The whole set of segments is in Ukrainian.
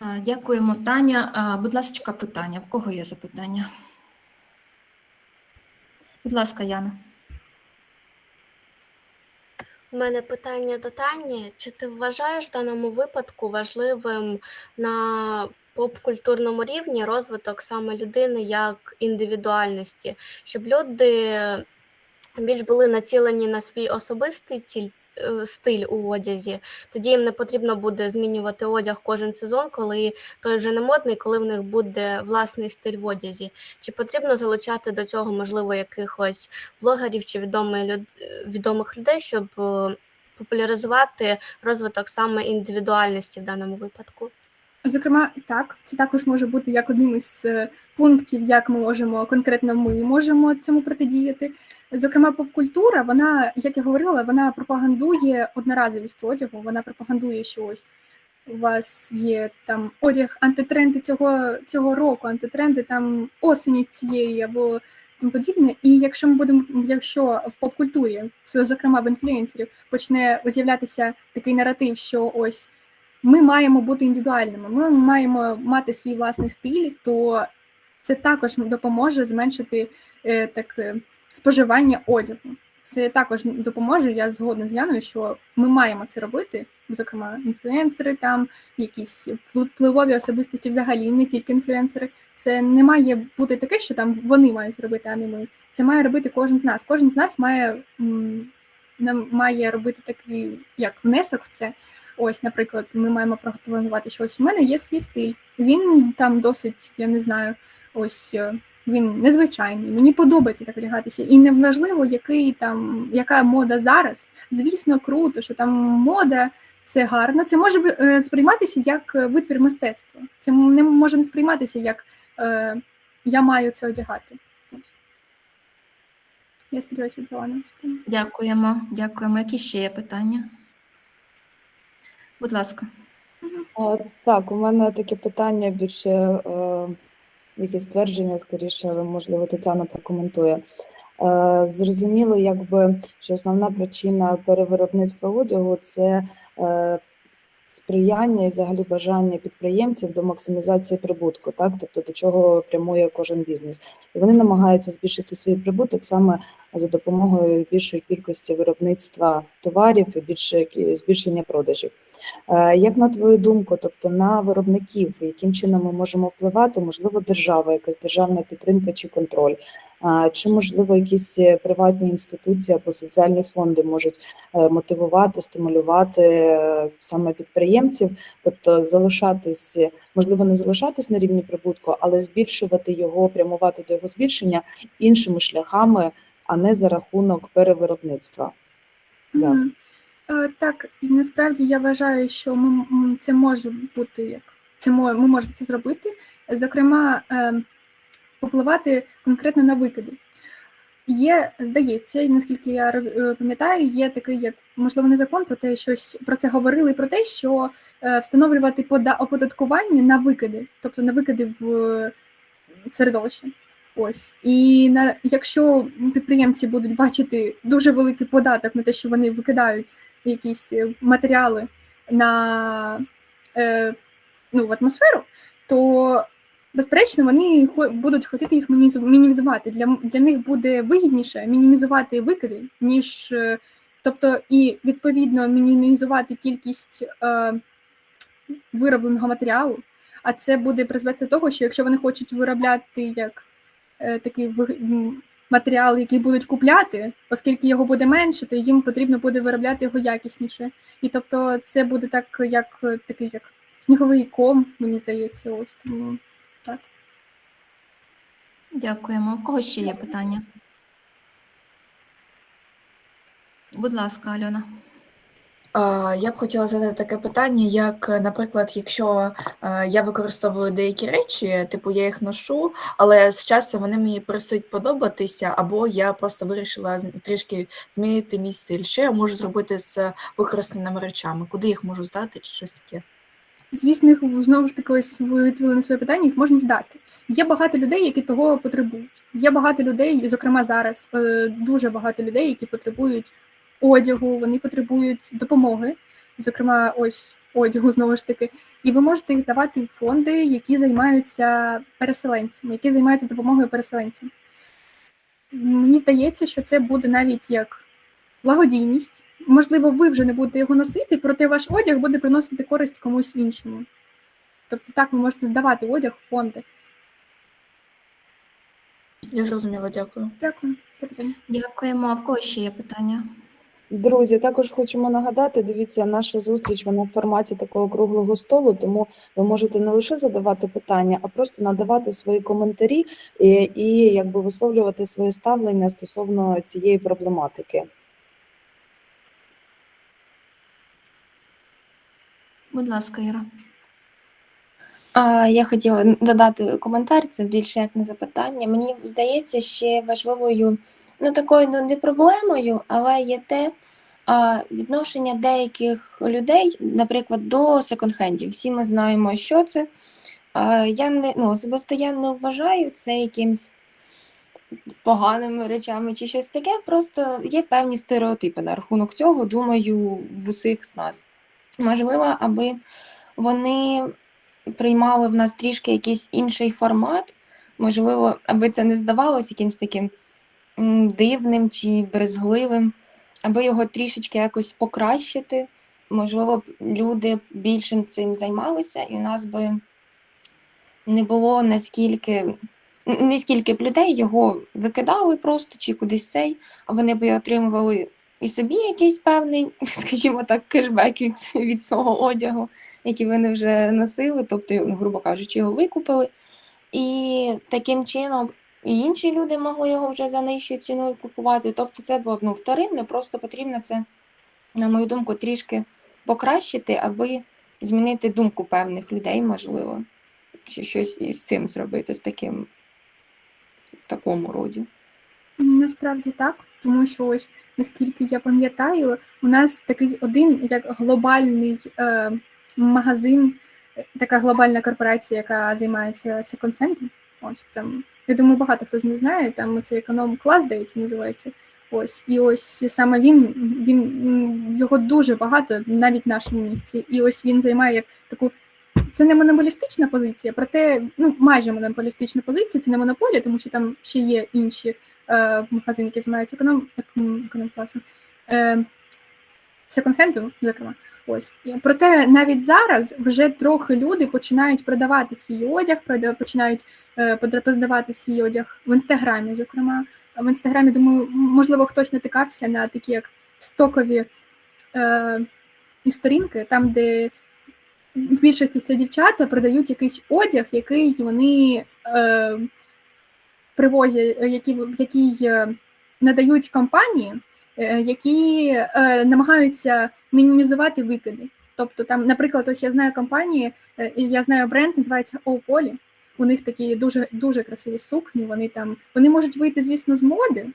Дякуємо, Таня. Будь ласка, питання. В кого є запитання? Будь ласка, Яна. У мене питання до Тані. Чи ти вважаєш в даному випадку важливим на попкультурному рівні розвиток саме людини як індивідуальності, щоб люди більш були націлені на свій особистий ціль, стиль у одязі, тоді їм не потрібно буде змінювати одяг кожен сезон, коли той вже не модний, коли в них буде власний стиль в одязі. Чи потрібно залучати до цього, можливо, якихось блогерів чи відомих, люд... відомих людей, щоб е, популяризувати розвиток саме індивідуальності в даному випадку? Зокрема, так, це також може бути як одним із е, пунктів, як ми можемо конкретно ми можемо цьому протидіяти. Зокрема, попкультура, вона, як я говорила, вона пропагандує одноразовість одягу, вона пропагандує, що ось у вас є там одяг, антитренди цього, цього року, антитренди там осені цієї або тому подібне. І якщо ми будемо, якщо в попкультурі, зокрема в інфлюенсерів, почне з'являтися такий наратив, що ось ми маємо бути індивідуальними, ми маємо мати свій власний стиль, то це також допоможе зменшити е, так, е, споживання одягу. Це також допоможе. Я згодна з Яною, що ми маємо це робити. Зокрема, інфлюенсери, там якісь впливові особистості, взагалі не тільки інфлюенсери. Це не має бути таке, що там вони мають робити, а не ми. Це має робити кожен з нас. Кожен з нас має, має робити такий як внесок в це. Ось, наприклад, ми маємо пропонувати, що ось у мене є свій стиль. Він там досить, я не знаю, ось е, він незвичайний. Мені подобається так одягатися. І неважливо, який там, яка мода зараз. Звісно, круто, що там мода. Це гарно, це може е, сприйматися як витвір мистецтва. Це не може не сприйматися як е, я маю це одягати. Я сподіваюся. Дякуємо. Дякуємо. Які ще є питання? Будь ласка. Так, у мене таке питання більше е, якесь твердження, скоріше, але можливо Тетяна прокоментує. Е, Зрозуміло, якби що основна причина перевиробництва одягу це е, сприяння і взагалі бажання підприємців до максимізації прибутку, так тобто до чого прямує кожен бізнес. І вони намагаються збільшити свій прибуток саме за допомогою більшої кількості виробництва товарів і більше збільшення продажів. Е, Як на твою думку, тобто на виробників, яким чином ми можемо впливати, можливо, держава, якась державна підтримка чи контроль, чи можливо якісь е, приватні інституції або соціальні фонди можуть е, мотивувати, стимулювати е, саме підприємців, тобто залишатись, можливо, не залишатись на рівні прибутку, але збільшувати його, прямувати до його збільшення іншими шляхами, а не за рахунок перевиробництва. Е, Так, і насправді я вважаю, що ми, це може бути як це ми можемо це зробити. Зокрема, попливати конкретно на викиди. Є, здається, і наскільки я роз, е, пам'ятаю, є такий, як можливо, не закон про те, щось про це говорили про те, що е, встановлювати пода оподаткування на викиди, тобто на викиди в е, середовище. Ось і на якщо підприємці будуть бачити дуже великий податок на те, що вони викидають якісь е, матеріали на е, ну, в атмосферу, то безперечно вони будуть хотіти їх мінімізувати. Для, для них буде вигідніше мінімізувати викиди, ніж е, тобто і відповідно мінімізувати кількість е, виробленого матеріалу. А це буде призвести до того, що якщо вони хочуть виробляти як е, такий матеріал, який будуть купляти, оскільки його буде менше, то їм потрібно буде виробляти його якісніше. І тобто це буде так, як е, такий як сніговий ком, мені здається, ось тому так. Дякуємо. У кого ще є питання? Будь ласка, Альона. Я б хотіла задати таке питання, як, наприклад, якщо я використовую деякі речі, типу я їх ношу, але з часом вони мені перестають подобатися, або я просто вирішила трішки змінити мій стиль. Що я можу зробити з використаними речами? Куди їх можу здати, чи щось таке? Звісно, їх знову ж таки, ось ви відповіли на своє питання, їх можна здати. Є багато людей, які того потребують. Є багато людей, зокрема зараз е, дуже багато людей, які потребують одягу, вони потребують допомоги. Зокрема, ось одягу знову ж таки, і ви можете їх здавати в фонди, які займаються переселенцями, які займаються допомогою переселенцям. Мені здається, що це буде навіть як благодійність. Можливо, ви вже не будете його носити, проте ваш одяг буде приносити користь комусь іншому. Тобто так ви можете здавати одяг в фонди. Я зрозуміла, дякую. Дякую. Це питання. Дякуємо. А в кого ще є питання? Друзі, також хочемо нагадати, дивіться, наша зустріч вона в форматі такого круглого столу, тому ви можете не лише задавати питання, а просто надавати свої коментарі і, і якби висловлювати своє ставлення стосовно цієї проблематики. Будь ласка, Іра. А, Я хотіла додати коментар, це більше як не запитання. Мені здається, ще важливою, ну такою ну, не проблемою, але є те а, відношення деяких людей, наприклад, до секонд-хендів. Всі ми знаємо, що це. А, Я не ну, особисто я не вважаю це якимсь поганими речами чи щось таке. Просто є певні стереотипи на рахунок цього, думаю, в усіх з нас. Можливо, аби вони приймали в нас трішки якийсь інший формат. Можливо, аби це не здавалося якимось таким дивним чи брезгливим, аби його трішечки якось покращити. Можливо, б люди більшим цим займалися, і у нас би не було наскільки, не б людей його викидали просто чи кудись цей, а вони б отримували і собі якийсь певний, скажімо так, кешбек від, від свого одягу які вони вже носили, тобто, ну, грубо кажучи, його викупили. І таким чином і інші люди могли його вже за нижчою ціною купувати. Тобто це було б ну, вторинне, просто потрібно це, на мою думку, трішки покращити, аби змінити думку певних людей, можливо, чи щось із цим зробити, з таким в такому роді. Насправді так, тому що ось наскільки я пам'ятаю, у нас такий один як глобальний е, магазин, е, така глобальна корпорація, яка займається секонд-хендом. Ось там, я думаю, багато хто з не знає, там це економ клас, здається, називається. Ось, і ось саме він, він його дуже багато, навіть в нашому місці. І ось він займає як таку. Це не монополістична позиція, проте ну майже монополістична позиція. Це не монополія, тому що там ще є інші е, магазини, які займаються економ, економ, економ-класом, е, секонд-хендом, зокрема. Ось. Проте навіть зараз вже трохи люди починають продавати свій одяг, починають е, продавати свій одяг в інстаграмі, зокрема. В інстаграмі, думаю, можливо, хтось натикався на такі як стокові е, сторінки, там, де в більшості це дівчата продають якийсь одяг, який вони е, привозять, е, які, який е, надають компанії, е, які намагаються мінімізувати викиди. Тобто, там, наприклад, ось я знаю компанії, я знаю бренд, називається Оуполі. У них такі дуже дуже красиві сукні. Вони там вони можуть вийти, звісно, з моди,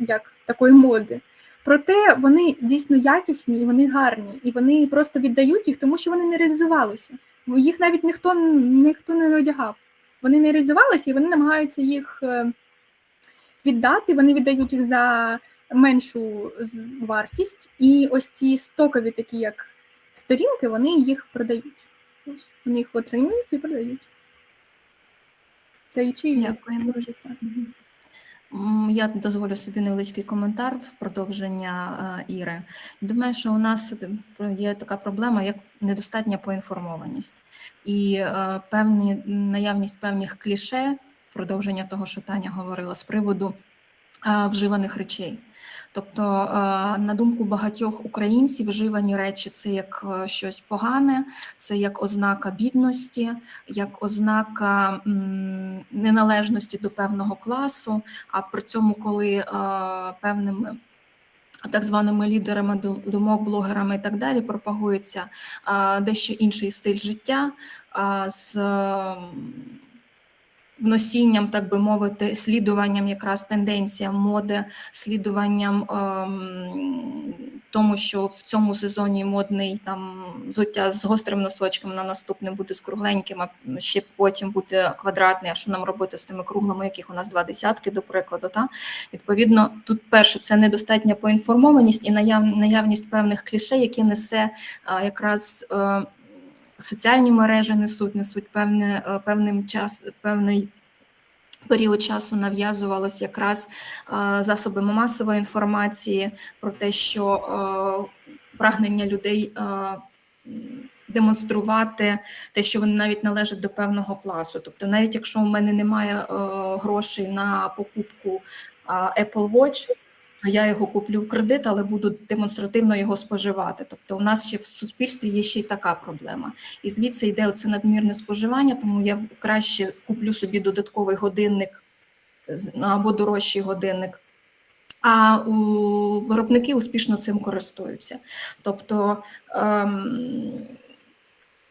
як такої моди. Проте вони дійсно якісні і вони гарні, і вони просто віддають їх, тому що вони не реалізувалися. Їх навіть ніхто ніхто не одягав. Вони не реалізувалися і вони намагаються їх е, віддати. Вони віддають їх за меншу вартість, і ось ці стокові, такі як сторінки, вони їх продають. Ось вони їх отримують і продають. Даючи й чи життя. Я дозволю собі невеличкий коментар в продовження е, Іри. Думаю, що у нас є така проблема, як недостатня поінформованість і е, певні наявність певних кліше, продовження того, що Таня говорила з приводу е, вживаних речей. Тобто, е, на думку багатьох українців, вживані речі це як е, щось погане, це як ознака бідності, як ознака неналежності до певного класу. А при цьому, коли е, певними так званими лідерами думок, блогерами і так далі пропагується е, дещо інший стиль життя е, з вносінням, так би мовити, слідуванням якраз тенденціям моди, слідуванням ем, тому, що в цьому сезоні модний там взуття з гострим носочком на наступне буде з кругленьким, а ще потім буде квадратний. А що нам робити з тими круглими, яких у нас два десятки, до прикладу? Та? Відповідно, тут перше це недостатня поінформованість і наяв, наявність певних кліше, які несе а, якраз. е, Соціальні мережі несуть, несуть певне, е, певним час, певний період часу нав'язувалось якраз е, засобами масової інформації про те, що е, прагнення людей демонструвати те, що вони навіть належать до певного класу. Тобто, навіть якщо у мене немає грошей на покупку Apple Watch, то я його куплю в кредит, але буду демонстративно його споживати. Тобто, у нас ще в суспільстві є ще й така проблема. І звідси йде оце надмірне споживання, тому я краще куплю собі додатковий годинник або дорожчий годинник. А у виробники успішно цим користуються. Тобто ем,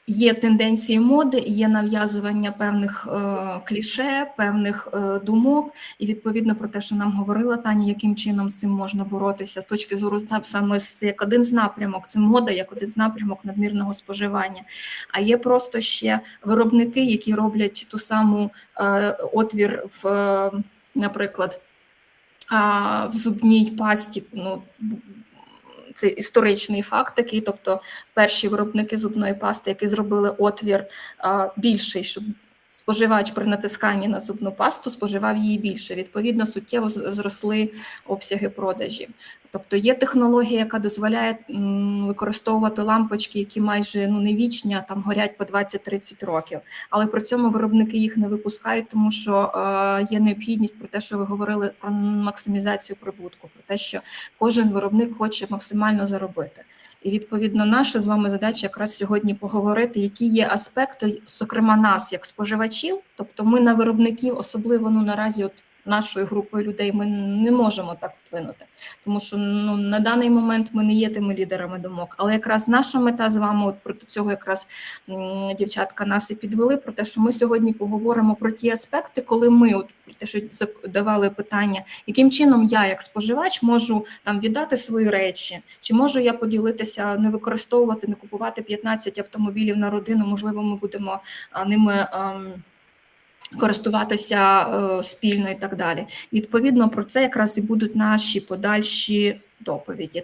є тенденції моди, є нав'язування певних е, кліше, певних е, думок, і відповідно про те, що нам говорила Таня, яким чином з цим можна боротися з точки зору саме з як один з напрямок, це мода, як один з напрямок надмірного споживання. А є просто ще виробники, які роблять ту саму е, отвір в, е, наприклад, а, в зубній пасті. Ну, це історичний факт такий, тобто перші виробники зубної пасти, які зробили отвір більший, щоб споживач при натисканні на зубну пасту споживав її більше. Відповідно, суттєво зросли обсяги продажів. Тобто є технологія, яка дозволяє використовувати лампочки, які майже ну не вічні, а там горять по 20-30 років. Але при цьому виробники їх не випускають, тому що е, є необхідність про те, що ви говорили про максимізацію прибутку, про те, що кожен виробник хоче максимально заробити. І відповідно наша з вами задача якраз сьогодні поговорити, які є аспекти, зокрема нас, як споживачів. Тобто, ми на виробників, особливо ну наразі, от нашою групою людей, ми не можемо так вплинути, тому що ну на даний момент ми не є тими лідерами думок. Але якраз наша мета з вами, от проти цього якраз дівчатка нас і підвели про те, що ми сьогодні поговоримо про ті аспекти, коли ми, от про те, що задавали питання, яким чином я, як споживач, можу там віддати свої речі, чи можу я поділитися, не використовувати, не купувати 15 автомобілів на родину. Можливо, ми будемо ними. ем, Користуватися е, спільно і так далі. Відповідно, про це якраз і будуть наші подальші доповіді.